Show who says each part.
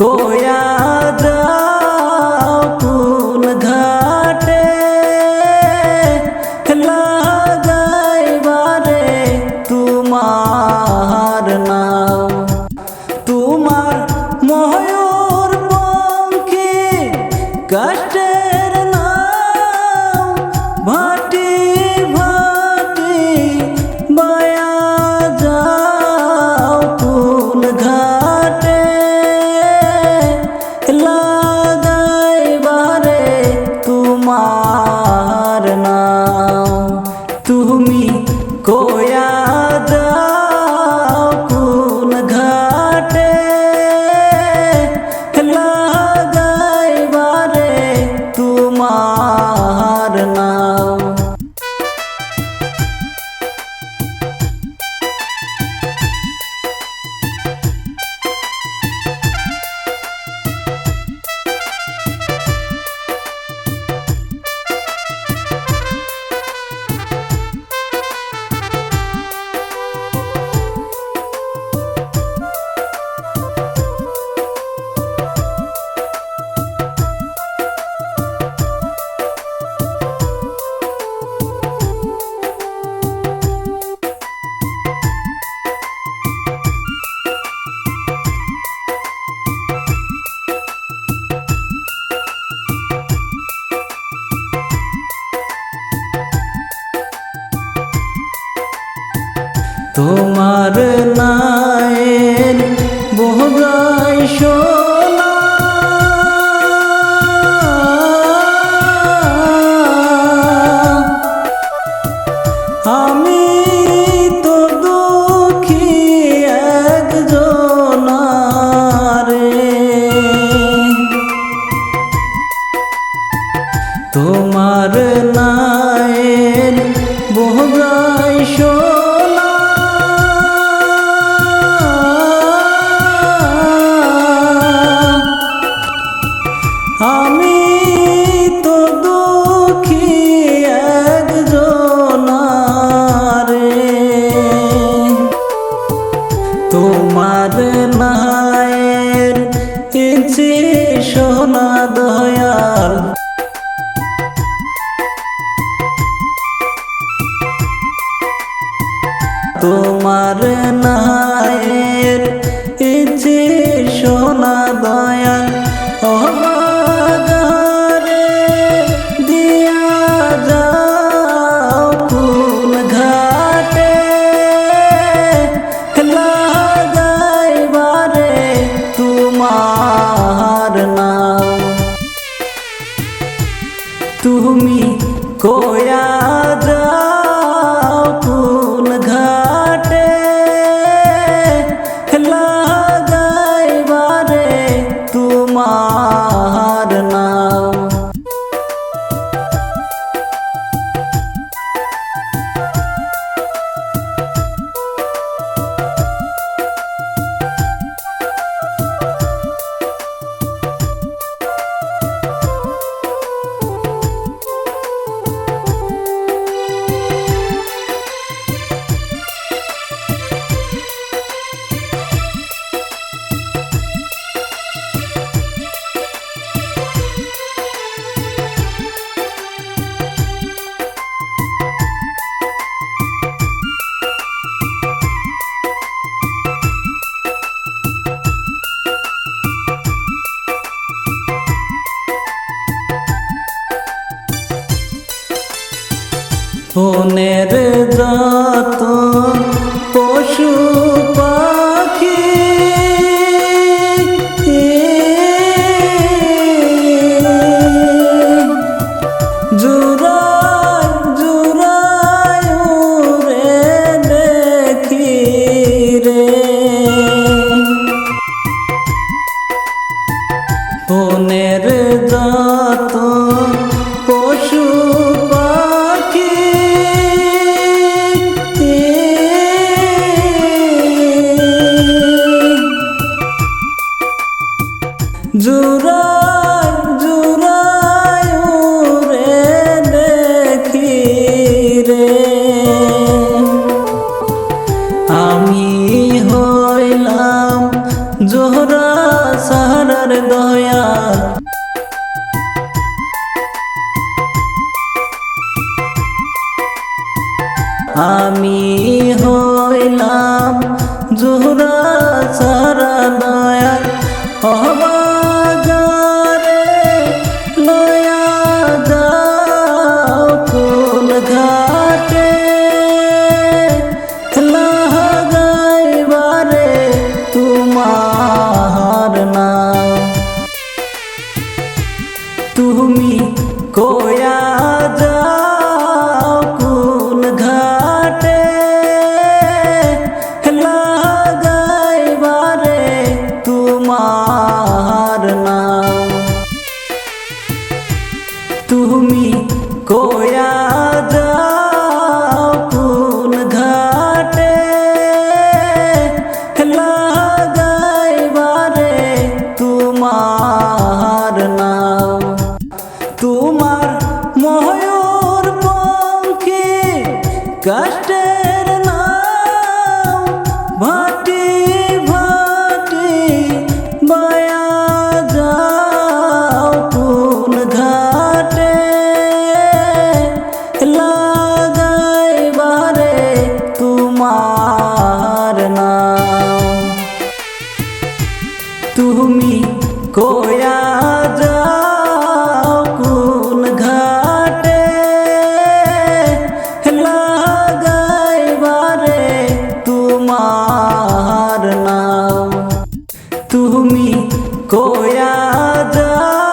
Speaker 1: কোয়া যাও কোন ঘাটে লাগাইবারে তোমার নাম তোমার ময়ূর পঙ্খী তোমার ইচ্ছে সোনা দয়াল। তোমার নায়ের কোয়া যাও কোন ঘাটে লাগাইবারে তোমার বনের যত পশু পাখি রে দেখি রে। বনের জুরাই জুরাই রে। আমি দয়া। আমি হইলাম জোহরা সারা দয়া। তোমার নাম তুমি কোয়া ঘাটে লাগাইবারে তোমার তুমি কোয়া যাও কোন ঘাটে? লাগাইবারে তোমার নাম। তুমি কোয়া যাও